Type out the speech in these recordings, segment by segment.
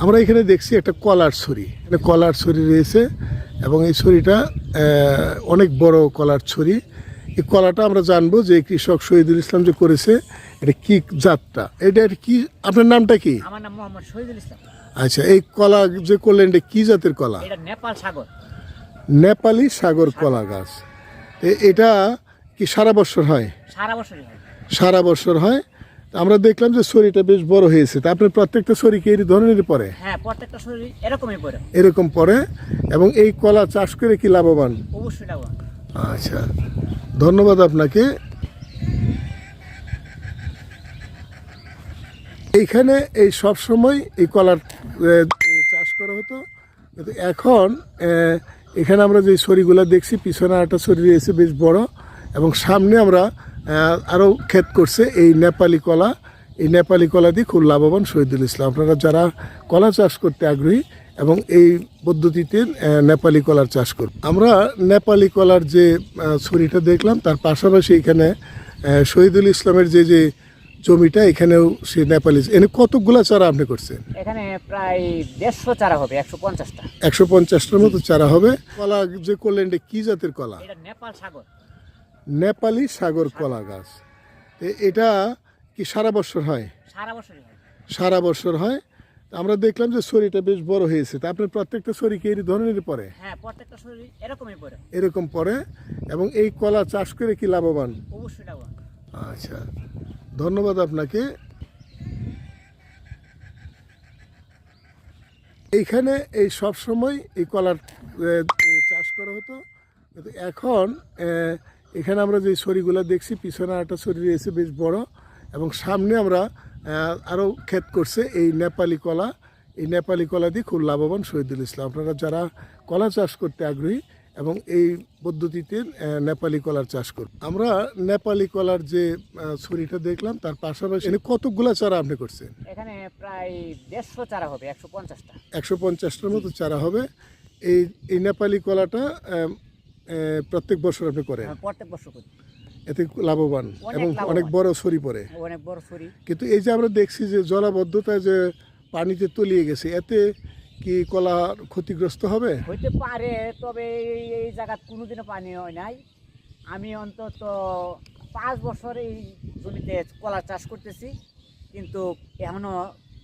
আমরা এখানে দেখছি একটা কলার ছড়ি এখানে কলার ছড়ি রয়েছে এবং এই ছড়িটা অনেক বড় কলার ছড়ি এই কলাটা আমরা জানব যে কৃষক শহীদুল ইসলাম যে করেছে এটা কি জাতটা? এটা কি আপনার নামটা কি? আমার নাম মোহাম্মদ শহীদুল ইসলাম। আচ্ছা এই কলা যে করলেন এটা কি জাতের কলা? এটা নেপাল সাগর। নেপালি সাগর কলা গাছ। এ- এটা কি সারা বছর হয়? সারা বছরই হয়। সারা বছর হয়। আমরা দেখলাম যে ছড়িটা বেশ বড় হয়েছে। তা আপনার প্রত্যেকটা ছড়ি কি এই ধরনেরই পড়ে? হ্যাঁ প্রত্যেকটা শরীর এরকমই পড়ে। এরকম পড়ে এবং এই কলা চাষ করে কি লাভবান? অবশ্যই লাভবান। আচ্ছা ধন্যবাদ আপনাকে। এইখানে এই সব সময় এই কলার চাষ করা হতো। কিন্তু এখন এখানে আমরা যে ছড়িগুলো দেখছি পিছনে একটা ছড়ি রয়েছে বেশ বড় এবং সামনে আমরা আরও ক্ষেত করছে এই নেপালি কলা। এই নেপালি কলা দিয়ে খুব লাভবান শহীদুল ইসলাম। আপনারা যারা কলা চাষ করতে আগ্রহী এবং এই পদ্ধতিতে নেপালি কলার চাষ করব আমরা নেপালি কলার যে ছড়িটা দেখলাম তার পাশাপাশি এখানে শহীদুল ইসলামের যে যে জমিটা এখানেও সে নেপালি এনে কতগুলা চারা আপনি করছেন? এখানে প্রায় দেড়শো চারা হবে একশো পঞ্চাশটা। একশো পঞ্চাশটার মতো চারা হবে। কলা যে করলেন কি জাতের কলা? নেপাল সাগর। নেপালি সাগর কলা গাছ। এটা কি সারা বছর হয়? সারা বছরই হয়। সারা বছর হয়। আমরা দেখলাম যে ছড়িটা বেশ বড় হয়েছে। তা আপনার প্রত্যেকটা ছড়ি কি এই ধরনের পড়ে? হ্যাঁ প্রত্যেকটা এরকমই এরকম পড়ে। এবং এই কলা চাষ করে কি লাভবান? অবশ্যই লাভবান। আচ্ছা ধন্যবাদ আপনাকে। এইখানে এই সব সময় এই কলার চাষ করা হতো। কিন্তু এখন এখানে আমরা যে ছড়িগুলো দেখছি পিছনে একটা ছড়ি রয়েছে বেশ বড় এবং সামনে আমরা আরও ক্ষেত করছে এই নেপালি কলা। এই নেপালি কলা দিয়ে খুব লাভবান শহীদুল ইসলাম। আপনারা যারা কলা চাষ করতে আগ্রহী এবং এই পদ্ধতিতে নেপালি কলার চাষ করব আমরা নেপালি কলার যে ছড়িটা দেখলাম তার পাশাপাশি কতগুলা চারা আপনি করছেন? এখানে প্রায় দেড়শো চারা হবে একশো পঞ্চাশটা। একশো পঞ্চাশটার মতো চারা হবে। এই এই নেপালি কলাটা প্রত্যেক বছর আপনি করেন? হ্যাঁ, প্রত্যেক বছর করি। এতে লাভবান এবং অনেক বড় সরি পড়ে। অনেক বড় ছড়ি। কিন্তু এই যে আমরা দেখছি যে জলাবদ্ধতায় যে পানিতে তলিয়ে গেছে এতে কি কলা ক্ষতিগ্রস্ত হবে? হইতে পারে তবে এই জায়গাত কোনোদিনও পানি হয় নাই। আমি অন্তত পাঁচ বছর এই জমিতে কলা চাষ করতেছি কিন্তু এখনও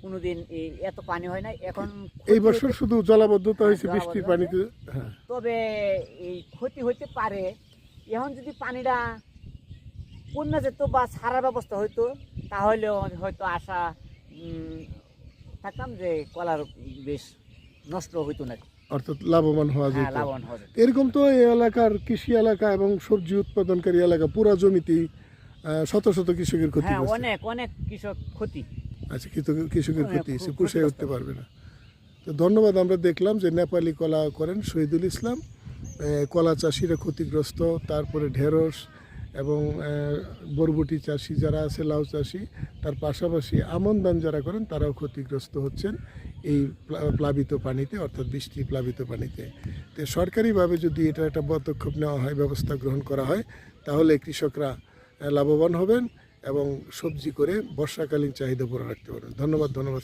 কোনোদিন এই এত পানি হয় নাই। এখন এই বছর শুধু জলাবদ্ধতা হয়েছে হ্যাঁ, বৃষ্টির পানিতে। হ্যাঁ। তবে এই ক্ষতি হইতে পারে এখন যদি পানিটা কন্যা যেত বা সারার ব্যবস্থা হইতো তাহলে হয়তো আশা থাকতাম যে কলার বেশ নষ্ট হইতো না। অর্থাৎ লাভবান হওয়া হ্যাঁ যেত। লাভবান হবে এরকম তো এই এলাকার কৃষি এলাকা এবং সবজি উৎপাদনকারী এলাকা পুরো জমিতেই শত শত কৃষকের ক্ষতি হ্যাঁ অনেক অনেক কৃষক ক্ষতি। আচ্ছা কৃষকের হ্যাঁ, ক্ষতি খুব হচ্ছে উঠতে পারবে না। তো ধন্যবাদ আমরা দেখলাম যে নেপালি কলা করেন শহীদুল ইসলাম। কলা চাষিরা ক্ষতিগ্রস্ত তারপরে ঢেঁড়স এবং বরবটি চাষি যারা আছে লাউ চাষি তার পাশাপাশি আমন ধান যারা করেন তারাও ক্ষতিগ্রস্ত হচ্ছেন এই প্লাবিত পানিতে অর্থাৎ বৃষ্টি প্লাবিত পানিতে। তো সরকারিভাবে যদি এটা একটা পদক্ষেপ নেওয়া হয় ব্যবস্থা গ্রহণ করা হয় তাহলে কৃষকরা লাভবান হবেন। এবং সবজি করে বর্ষাকালীন চাহিদা পূরণ রাখতে পারবেন। ধন্যবাদ ধন্যবাদ।